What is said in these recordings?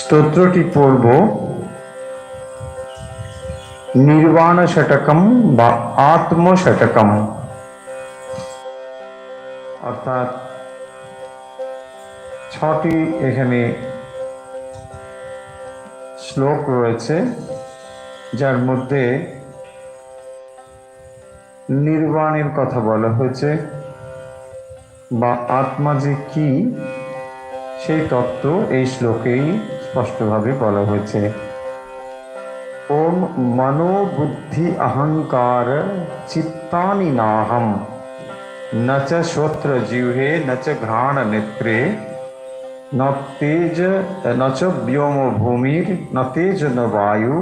স্তোত্রটি পড়ব নির্বাণ ষটকম বা আত্ম ষটকম অর্থাৎ ছটি এখানে শ্লোক রয়েছে, যার মধ্যে নির্বাণের কথা বলা হয়েছে, বা আত্মা যে কি, সেই তত্ত্ব এই শ্লোকেই স্পষ্টভাবে বলা হয়েছে। ওম মনোবুদ্ধি অহংকার চিত্তানি নাহম। নচ শ্রোত্র জিহ্বে নচ ঘ্রাণ নেত্রে ন তেজ নচ ব্যোম ভূমির ন তেজ ন বায়ু।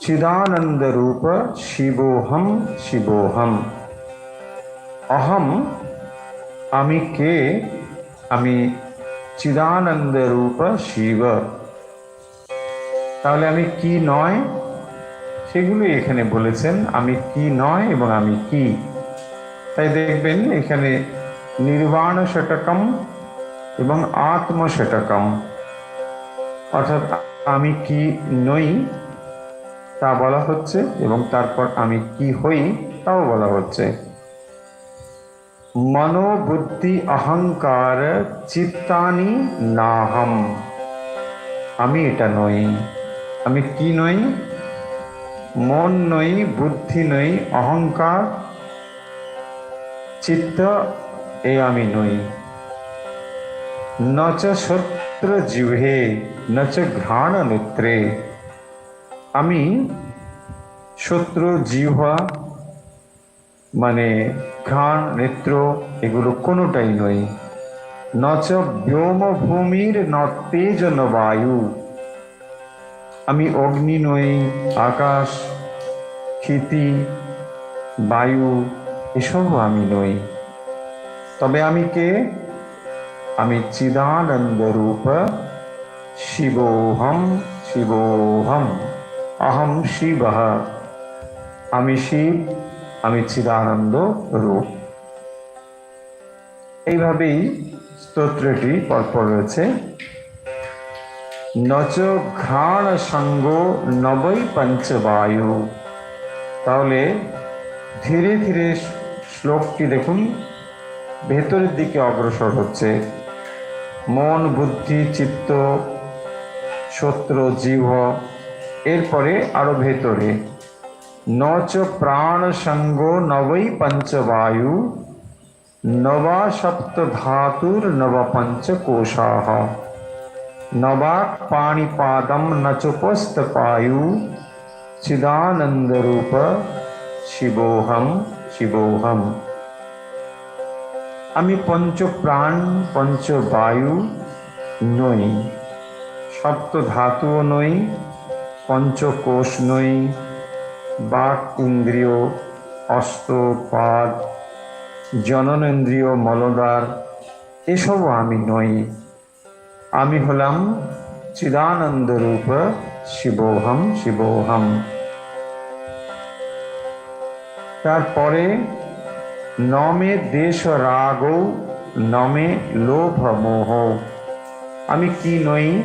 চিদানন্দ রূপ শিবোহম শিবোহম। অহম, আমি কে? আমি চিদানন্দ রূপ শিব। তাহলে আমি কি নয়? সেগুলি এখানে বলেছেন, আমি কি নয় এবং আমি কি। তাই দেখবেন এখানে নির্বাণ শটকম এবং আত্ম ষটকম অর্থাৎ আমি কি নই তা বলা হচ্ছে এবং তারপর আমি কি হই তাও বলা হচ্ছে। মনোবুদ্ধি অহংকার চিত্তানি নাহম। আমি এটা নই। আমি কি নই? মন নই, বুদ্ধি নই, অহংকার, চিত্ত, এ আমি নই। ন চ সত্র জিহ্বে, ন চ ঘ্রাণ নেত্রে। আমি শত্রু জিহ্বা মানে ঘ্রাণ, নেত্র এগুলো কোনোটাই নয়। ন চ ব্যোম ভূমির ন তেজ বায়ু আমি অগ্নি নই, আকাশ, ক্ষিতি, বায়ু, এসবও আমি নই। তবে আমি কে? আমি চিদানন্দ রূপ। শিবোহম শিবোহম, অহম শিব। আমি শিব আমি চিদানন্দ রূপ। এইভাবেই স্তোত্রটি পরপর রয়েছে। নচ ঘ্রাণ সঙ্গ নবই পঞ্চবায়ু তাহলে ধীরে ধীরে শ্লোকটি দেখুন, ভেতরের দিকে অগ্রসর হচ্ছে। মন, বুদ্ধি, চিত্ত, শত্রু, জীব, এরপরে আরও ভেতরে। নচ প্রাণ সঙ্গ নবই পঞ্চবায়ু নবা সপ্ত ধাতুর নব পঞ্চকোশাহ নবাক পাণিপাদম নচোপস্ত পায়ু চিদানন্দ রূপ শিবোহম শিবোহম আমি পঞ্চপ্রাণ পঞ্চবায়ু নই সপ্ত ধাতুও নই পঞ্চকোষ নই বাক ইন্দ্রিয় অস্ত পাদ জননেন্দ্রিয় মলদার এসবও আমি নই। আমি হলাম চিদানন্দ রূপ শিবোহম শিবোহম। তারপরে নমে দেশ রাগ নমে লোভ মোহ আমি কি নই?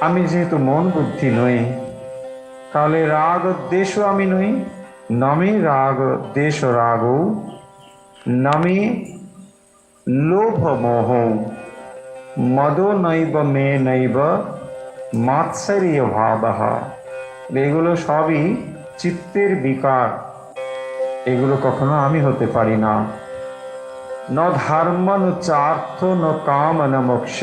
আমি যেহেতু মন বুদ্ধি নই তাহলে রাগ দেশও আমি নই, নমে রাগ দেশ রাগ নমে লোভ মোহ মদো নৈব মে নৈব মাৎসর্য ভাব। এগুলো সবই চিত্তের বিকার, এগুলো কখনো আমি হতে পারি না। ন ধর্ম ন চার্থ ন কাম ন মোক্ষ।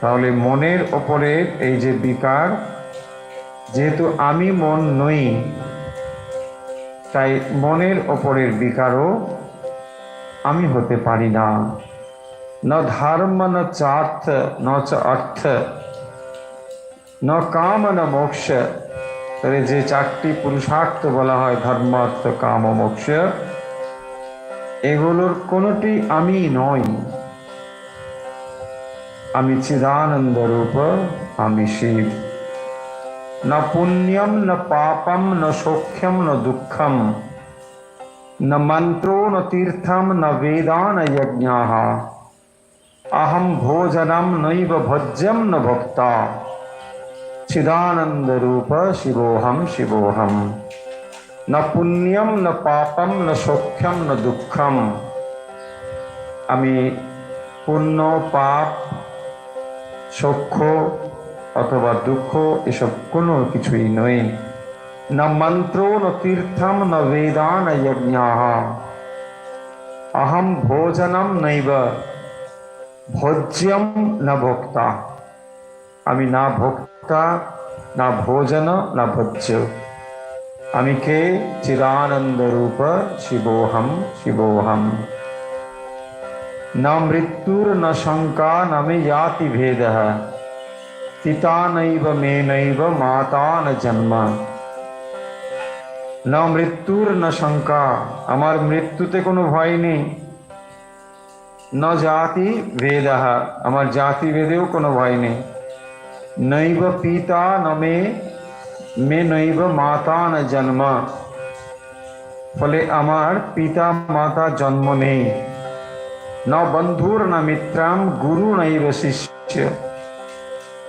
তাহলে মনের ওপরে এই যে বিকার যেহেতু আমি মন নই, তাই মনের ওপরের বিকারও আমি হতে পারি না। ন ধর্ম, ন চার্থ ন চ অর্থ, ন কাম, ন মোক্ষ। তাহলে যে চারটি পুরুষার্থ বলা হয় ধর্ম, অর্থ, কাম ও মোক্ষ, এগুলোর কোনোটি আমি নই। আমি চিদানন্দ রূপ, আমি শিব। न पुण्यम न पापम न सौख्यम न दुःखम न मंत्रो न तीर्थम न वेदा न यज्ञ अहम भोजनम नैव भोज्यम न भोक्ता चिदानंद रूप शिवोहम शिवोहम न पुण्यम न पापम न सौख्यम न দুঃখম আমি পুণ্য পাপ সৌখ্য অথবা দুঃখ এসব কোনো কিছুই নই ন মন্ত্র ন তীর্থম ন বেদা ন যজ্ঞা অহম ভোজনম নৈব ভোজ্যম ন ভোক্তা আমি না ভোক্তা না ভোজন না ভোজ্য আমি কে চিদানন্দ রূপ শিবোহম শিবোহম न मृत्युर्न शङ्का न मे याति भेदः পিতা নৈব মে নৈব মাতা ন জন্মা না মৃত্যুর না শঙ্কা আমার মৃত্যুতে কোনো ভয় নেই ন জাতি বেদাহা আমার জাতি বেদেও কোনো ভয় নেই নৈব পিতা ন মে মে নৈব মাতা ন জন্মা ফলে আমার পিতা মাতা জন্ম নেই ন বন্ধুর না মিত্রাম গুরু নৈব শিষ্য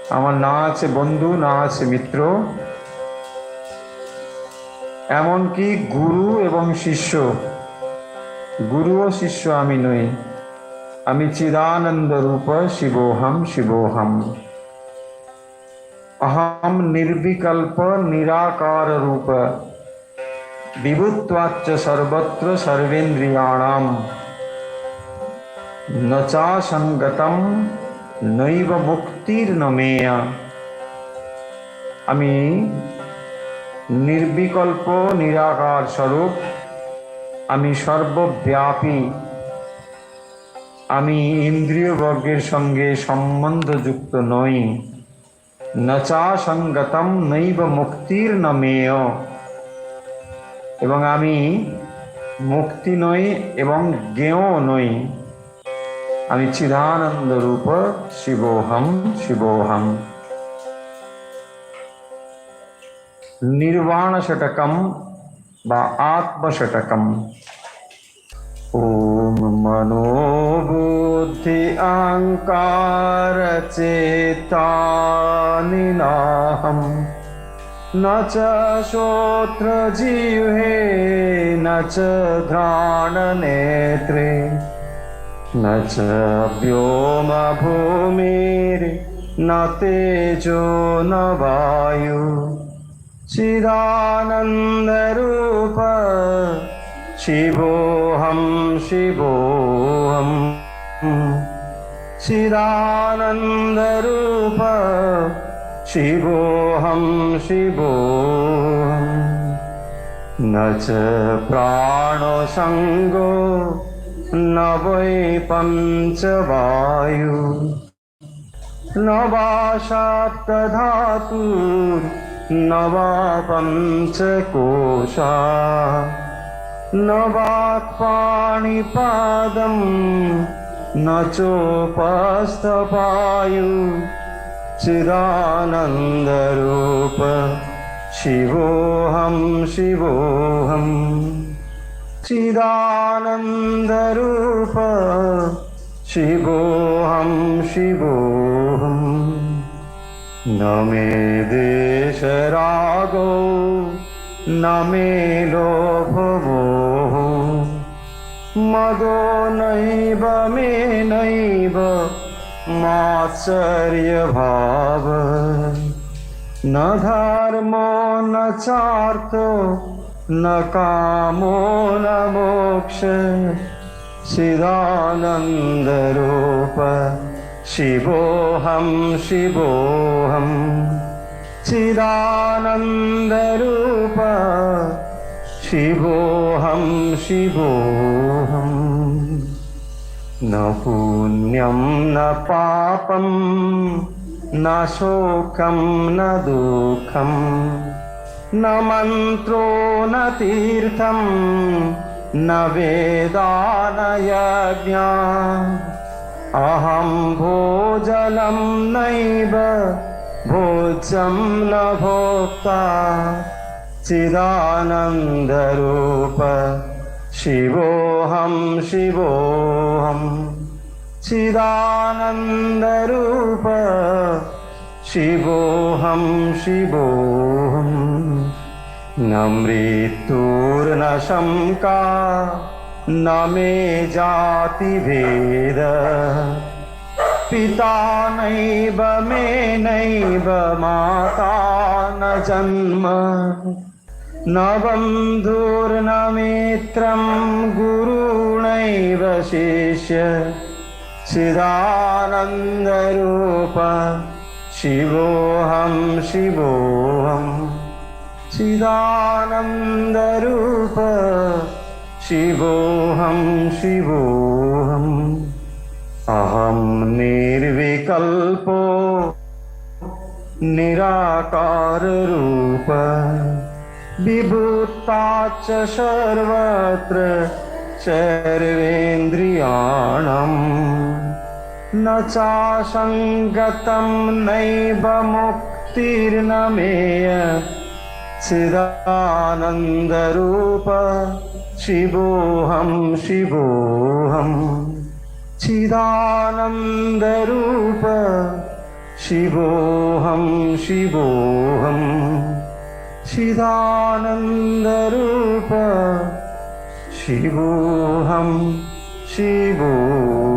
আমার না আছে বন্ধু, না আছে মিত্র। এমনকি গুরু এবং শিষ্য, গুরু ও শিষ্য আমি নই। আমি চিদানন্দ রূপ শিবোহম শিবোহম। অহম নির্বিকল্প নিরাকার রূপ। বিভুত্বাচ্চ সর্বত্র সর্বেন্দ্রিয়াণাম। न চাসঙ্গতম নৈব মুক্তির নমেয়া। আমি নির্বিকল্প, নিরাকার স্বরূপ, আমি সর্বব্যাপী। আমি ইন্দ্রিয় বর্গের সঙ্গে সম্বন্ধযুক্ত নই। নচা সঙ্গতম নৈব মুক্তির নমেয়। এবং আমি মুক্তি নই এবং জ্ঞেয় নই। আমি চিদানন্দ রূপ শিবোহম শিবোহম নির্বাণ ষটকম বা আত্মষটকম ওম মনোবুদ্ধি অহংকার চেতানি নাহম न च श्रोत्र जिह्वे न च घ्राणनेत्रे न च व्योमभूमिर्न तेजो न वायु चिदानन्दरूप शिवोऽहं शिवोऽहम् चिदानन्दरूप शिवोऽहं शिवोऽहम् न च प्राणसङ्गो न वै पञ्चवायु न वा शाप्तधातुर्न वा पञ्चकोशा न वाक्पाणिपादं न चोपस्थपायु चिदानन्दरूप शिवोऽहं शिवोऽहम् चिदानन्दरूप शिवोऽहं शिवोऽहम् न मे देशरागो न मे लोभमोः मदो नैव मे नैव मात्सर्यभाव न धर्मो न चार्थो न कामो न मोक्ष चिदानन्दरूप शिवोऽहं शिवोऽहम् चिदानन्दरूप शिवोऽहं शिवोऽहम् न पुण्यं न पापं न शोकं न दुःखम् न मन्त्रो न तीर्थं न वेदा न यज्ञा अहं भोजनं नैव भोज्यं न भोक्ता चिदानन्दरूप शिवोऽहं शिवोऽहं चिदानन्दरूप शिवोऽहं शिवोऽहं न मृत्युर्न शङ्का न मे जातिभेद। पिता नैव, मे नैव, माता न जन्म। न बन्धुर्न मित्रं गुरुणैव शिष्य। चिदानन्दरूप, शिवोऽहं शिवोऽहं चिदानन्दरूप शिवोऽहं शिवोऽहम् अहं निर्विकल्पो निराकाररूप विभूता च सर्वत्र सर्वेन्द्रियाणाम् न चासङ्गतं नैव मुक्तिर्न मेय ചിദാനന്ദരൂപ ശിവോഹം ശിവോഹം. ചിദാനന്ദരൂപ ശിവോഹം ശിവോഹം. ചിദാനന്ദരൂപ ശിവോഹം ശിവോഹം.